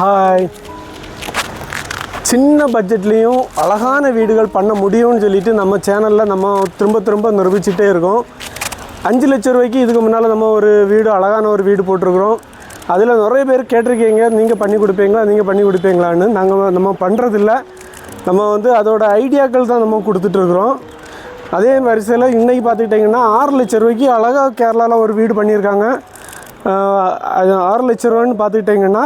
Hi சின்ன பட்ஜெட்லேயும் அழகான வீடுகள் பண்ண முடியும்னு சொல்லிட்டு நம்ம சேனலில் நம்ம திரும்ப திரும்ப நிரூபிச்சுட்டே இருக்கோம். அஞ்சு லட்ச ரூபாய்க்கு இதுக்கு முன்னால் நம்ம ஒரு வீடு அழகான ஒரு வீடு போட்டிருக்கிறோம். அதில் நிறைய பேர் கேட்டிருக்கீங்க நீங்கள் பண்ணி கொடுப்பீங்களா நீங்கள் பண்ணி கொடுப்பீங்களான்னு? நாங்கள் நம்ம பண்ணுறதில்ல நம்ம வந்து அதோட ஐடியாக்கள் தான் நம்ம கொடுத்துட்ருக்குறோம் அதே வரிசையில் இன்றைக்கி பார்த்துக்கிட்டிங்கன்னா ஆறு லட்ச ரூபாய்க்கு அழகாக கேரளாவில் ஒரு வீடு பண்ணியிருக்காங்க. அது ஆறு லட்ச ரூபான்னு பார்த்துக்கிட்டிங்கன்னா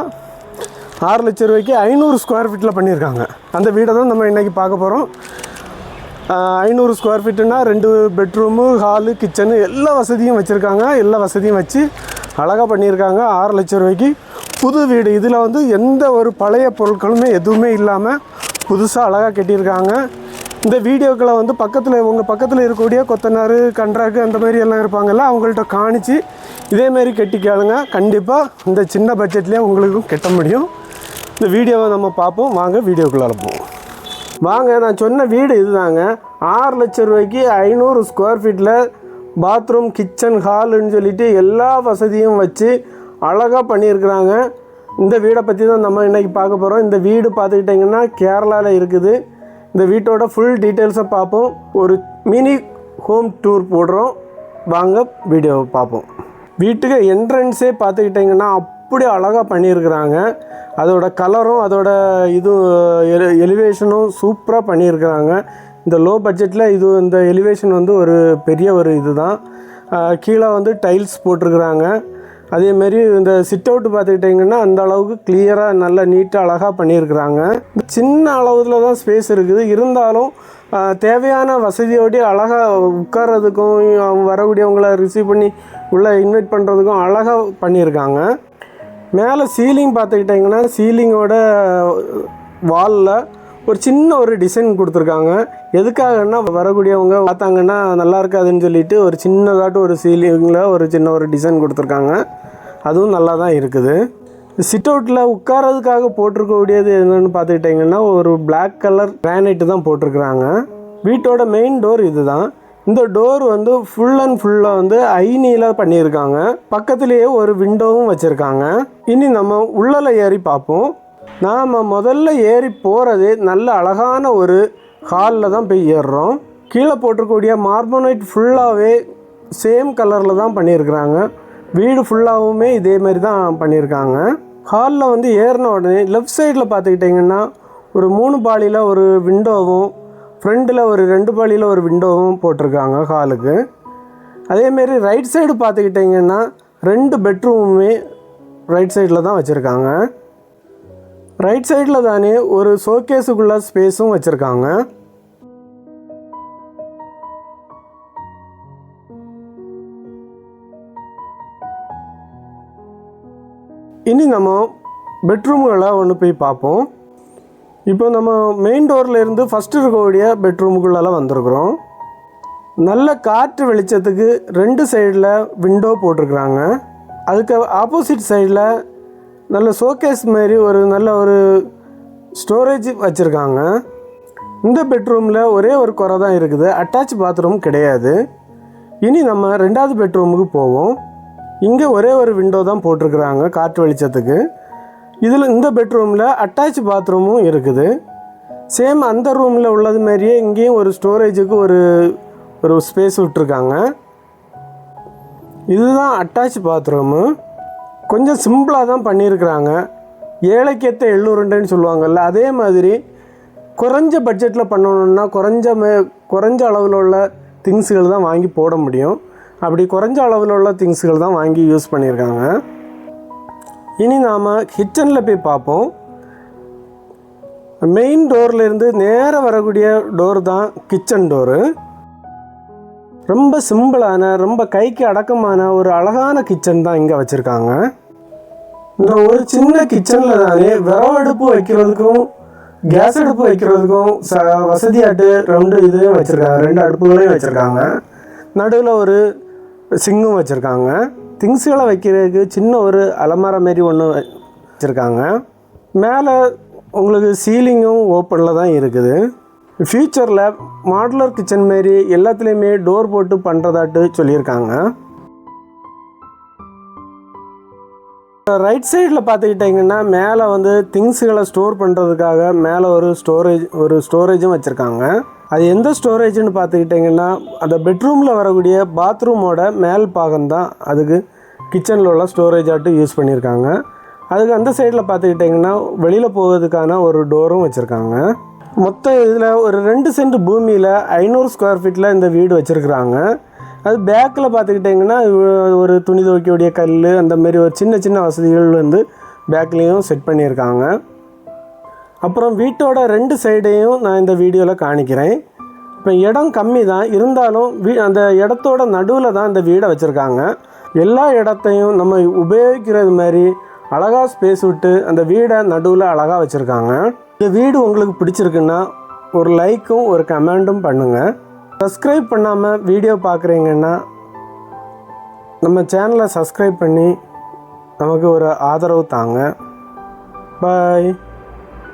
ஆறு லட்ச ரூபாய்க்கு ஐநூறு ஸ்கொயர் ஃபீட்டில் பண்ணியிருக்காங்க. அந்த வீடை தான் நம்ம இன்றைக்கி பார்க்க போகிறோம் ஐநூறு ஸ்கொயர் ஃபீட்டுன்னா ரெண்டு பெட்ரூமு ஹாலு கிச்சனு எல்லா வசதியும் வச்சுருக்காங்க. எல்லா வசதியும் வச்சு அழகாக பண்ணியிருக்காங்க. ஆறு லட்ச ரூபாய்க்கு புது வீடு. இதில் வந்து எந்த ஒரு பழைய பொருட்களுமே எதுவுமே இல்லாமல் புதுசாக அழகாக கட்டியிருக்காங்க. இந்த வீடியோக்களை வந்து பக்கத்தில் உங்கள் பக்கத்தில் இருக்கக்கூடிய கொத்தனார் கன்றாக்கு அந்த மாதிரி எல்லாம் இருப்பாங்கல்ல அவங்கள்ட்ட காணிச்சு இதேமாரி கட்டி கண்டிப்பாக இந்த சின்ன பட்ஜெட்லேயே உங்களுக்கும் கட்ட முடியும். இந்த வீடியோவை நம்ம பார்ப்போம். வாங்க வீடியோக்குள்ளே போவோம். வாங்க நான் சொன்ன வீடு இதுதாங்க. ஆறு லட்ச ரூபாய்க்கு ஐநூறு ஸ்கொயர் ஃபீட்டில் பாத்ரூம் கிச்சன் ஹாலுன்னு சொல்லிட்டு எல்லா வசதியும் வச்சு அழகாக பண்ணியிருக்கிறாங்க. இந்த வீடை பற்றி தான் நம்ம இன்றைக்கி பார்க்க போகிறோம் இந்த வீடு பார்த்துக்கிட்டிங்கன்னா கேரளாவில் இருக்குது. இந்த வீட்டோட ஃபுல் டீட்டெயில்ஸை பார்ப்போம். ஒரு மினி ஹோம் டூர் போடுறோம். வாங்க வீடியோவை பார்ப்போம். வீட்டுக்கு என்ட்ரன்ஸே பார்த்துக்கிட்டிங்கன்னா அப்படி அழகாக பண்ணியிருக்கிறாங்க. அதோட கலரும் அதோட இது எலிவேஷனும் சூப்பராக பண்ணியிருக்கிறாங்க. இந்த லோ பட்ஜெட்டில் இது இந்த எலிவேஷன் வந்து ஒரு பெரிய ஒரு இதுதான். தான் கீழே வந்து டைல்ஸ் போட்டிருக்கிறாங்க. அதேமாரி இந்த சிட் அவுட் பார்த்துக்கிட்டிங்கன்னா அந்த அளவுக்கு கிளியராக நல்லா நீட்டாக அழகாக பண்ணியிருக்கிறாங்க. சின்ன அளவுல தான் ஸ்பேஸ் இருக்குது. இருந்தாலும் தேவையான வசதியோடு அழகாக உட்கார்றதுக்கும் அவங்க வரக்கூடியவங்கள ரிசீவ் பண்ணி உள்ளே இன்வைட் பண்ணுறதுக்கும் அழகாக பண்ணியிருக்காங்க. மேலே சீலிங் பார்த்துக்கிட்டிங்கன்னா சீலிங்கோட வாலில் ஒரு சின்ன ஒரு டிசைன் கொடுத்துருக்காங்க. எதுக்காகன்னா வரக்கூடியவங்க பார்த்தாங்கன்னா நல்லா இருக்காதுன்னு சொல்லிட்டு ஒரு சின்னதாட்டு ஒரு சீலிங்கில் ஒரு சின்ன ஒரு டிசைன் கொடுத்துருக்காங்க. அதுவும் நல்லா தான் இருக்குது சிட் அவுட்டில் உட்காரதுக்காக போட்டிருக்கக்கூடியது என்னென்னு பார்த்துக்கிட்டிங்கன்னா ஒரு பிளாக் கலர் கிரானைட்டு தான் போட்டிருக்கிறாங்க. வீட்டோட மெயின் டோர் இதுதான். இந்த டோர் வந்து ஃபுல் அண்ட் ஃபுல்லாக வந்து ஐனியில் பண்ணியிருக்காங்க. பக்கத்துலேயே ஒரு விண்டோவும் வச்சுருக்காங்க. இனி நம்ம உள்ளல ஏறி பார்ப்போம். நாம் முதல்ல ஏறி போகிறது நல்ல அழகான ஒரு ஹாலில் தான் போய் ஏறுறோம். கீழே போட்டிருக்கக்கூடிய மார்பனைட் ஃபுல்லாகவே சேம் கலரில் தான் பண்ணியிருக்கிறாங்க. வீடு ஃபுல்லாகவுமே இதே மாதிரி தான் பண்ணியிருக்காங்க. ஹாலில் வந்து ஏறின உடனே லெஃப்ட் சைடில் பார்த்துக்கிட்டிங்கன்னா ஒரு மூணு பாலியில் ஒரு விண்டோவும் ஃப்ரண்டில் ஒரு ரெண்டு பாலியில் ஒரு விண்டோவும் போட்டிருக்காங்க ஹாலுக்கு அதேமாரி ரைட் சைடு பார்த்துக்கிட்டிங்கன்னா ரெண்டு பெட்ரூமுமே ரைட் சைடில் தான் வச்சுருக்காங்க. ரைட் சைடில் தானே ஒரு ஷோகேஸுக்குள்ள ஸ்பேஸும் வச்சுருக்காங்க. இனி நம்ம பெட்ரூம்களை ஒன்று போய் பார்ப்போம். இப்போ நம்ம மெயின் டோரில் இருந்து ஃபஸ்ட்டு இருக்கக்கூடிய பெட்ரூமுக்குள்ளெல்லாம் வந்திருக்கிறோம். நல்ல காற்று வெளிச்சத்துக்கு ரெண்டு சைடில் விண்டோ போட்டிருக்குறாங்க. அதுக்கு ஆப்போசிட் சைடில் நல்ல ஷோகேஸ் மாதிரி ஒரு நல்ல ஒரு ஸ்டோரேஜ் வச்சுருக்காங்க. இந்த பெட்ரூமில் ஒரே ஒரு குறை தான் இருக்குது. அட்டாச் பாத்ரூம் கிடையாது. இனி நம்ம ரெண்டாவது பெட்ரூமுக்கு போவோம். இங்கே ஒரே ஒரு விண்டோ தான் போட்டிருக்கிறாங்க காற்று வெளிச்சத்துக்கு. இதில் இந்த பெட்ரூமில் அட்டாச் பாத்ரூமும் இருக்குது. சேம் அந்த ரூமில் உள்ளது மாதிரியே இங்கேயும் ஒரு ஸ்டோரேஜுக்கு ஒரு ஒரு ஸ்பேஸ் விட்டுருக்காங்க. இதுதான் அட்டாச் பாத்ரூமு கொஞ்சம் சிம்பிளாக தான் பண்ணியிருக்கிறாங்க. ஏழைக்கேற்ற எள்ளுருண்டைன்னு சொல்லுவாங்கள்ல அதே மாதிரி குறைஞ்ச பட்ஜெட்டில் பண்ணணுன்னா குறைஞ்ச மே குறைஞ்ச அளவில் உள்ள திங்ஸுகள் தான் வாங்கி போட முடியும். அப்படி குறைஞ்ச அளவில் உள்ள திங்ஸுகள் தான் வாங்கி யூஸ் பண்ணியிருக்காங்க. இனி நாம் கிச்சனில் போய் பார்ப்போம். மெயின் டோர்லேருந்து நேராக வரக்கூடிய டோர் தான் கிச்சன் டோரு ரொம்ப சிம்பிளான ரொம்ப கைக்கு அடக்கமான ஒரு அழகான கிச்சன் தான் இங்கே வச்சுருக்காங்க. இந்த ஒரு சின்ன கிச்சனில் தானே விறவடுப்பு வைக்கிறதுக்கும் கேஸ் அடுப்பு வைக்கிறதுக்கும் ச வசதியாட்டு ரெண்டு இதுவும் வச்சுருக்காங்க ரெண்டு அடுப்புகளையும் வச்சுருக்காங்க. நடுவில் ஒரு சிங்கும் வச்சுருக்காங்க. திங்ஸுகளை வைக்கிறதுக்கு சின்ன ஒரு அலமார மாரி ஒன்று வச்சுருக்காங்க. மேலே உங்களுக்கு சீலிங்கும் ஓப்பனில் தான் இருக்குது. ஃப்யூச்சரில் மாடுலர் கிச்சன் மாரி எல்லாத்துலேயுமே டோர் போட்டு பண்ணுறதாட்டு சொல்லியிருக்காங்க. ரைட் சைடில் பார்த்துக்கிட்டிங்கன்னா மேலே வந்து திங்ஸுகளை ஸ்டோர் பண்ணுறதுக்காக மேலே ஒரு ஸ்டோரேஜ் ஒரு ஸ்டோரேஜும் வச்சுருக்காங்க. அது எந்த ஸ்டோரேஜ்னு பார்த்துக்கிட்டிங்கன்னா அந்த பெட்ரூமில் வரக்கூடிய பாத்ரூமோட மேல் பாகம் தான். அதுக்கு கிச்சனில் உள்ள ஸ்டோரேஜ் ஆட்டும் யூஸ் பண்ணியிருக்காங்க. அதுக்கு அந்த சைடில் பார்த்துக்கிட்டிங்கன்னா வெளியில் போகிறதுக்கான ஒரு டோரும் வச்சுருக்காங்க. மொத்தம் இதில் ஒரு ரெண்டு சென்ட் பூமியில் ஐநூறு ஸ்கொயர் ஃபீட்டில் இந்த வீடு வச்சுருக்குறாங்க. அது பேக்கில் பார்த்துக்கிட்டிங்கன்னா ஒரு துணி துவைக்கக்கூடிய கல் அந்த மாதிரி ஒரு சின்ன சின்ன வசதிகள் வந்து பேக்லேயும் செட் பண்ணியிருக்காங்க. அப்புறம் வீட்டோட ரெண்டு சைடையும் நான் இந்த வீடியோவில் காணிக்கிறேன். இப்போ இடம் கம்மி தான் இருந்தாலும் வீ அந்த இடத்தோட நடுவில் தான் இந்த வீடை வச்சுருக்காங்க. எல்லா இடத்தையும் நம்ம உபயோகிக்கிறது மாதிரி அழகாக ஸ்பேஸ் விட்டு அந்த வீடை நடுவில் அழகாக வச்சுருக்காங்க. இந்த வீடு உங்களுக்கு பிடிச்சிருக்குன்னா ஒரு லைக்கும் ஒரு கமெண்ட்டும் பண்ணுங்கள் சப்ஸ்கிரைப் பண்ணாமல் வீடியோ பார்க்குறீங்கன்னா நம்ம சேனலை சப்ஸ்கிரைப் பண்ணி நமக்கு ஒரு ஆதரவு தாங்க. பாய்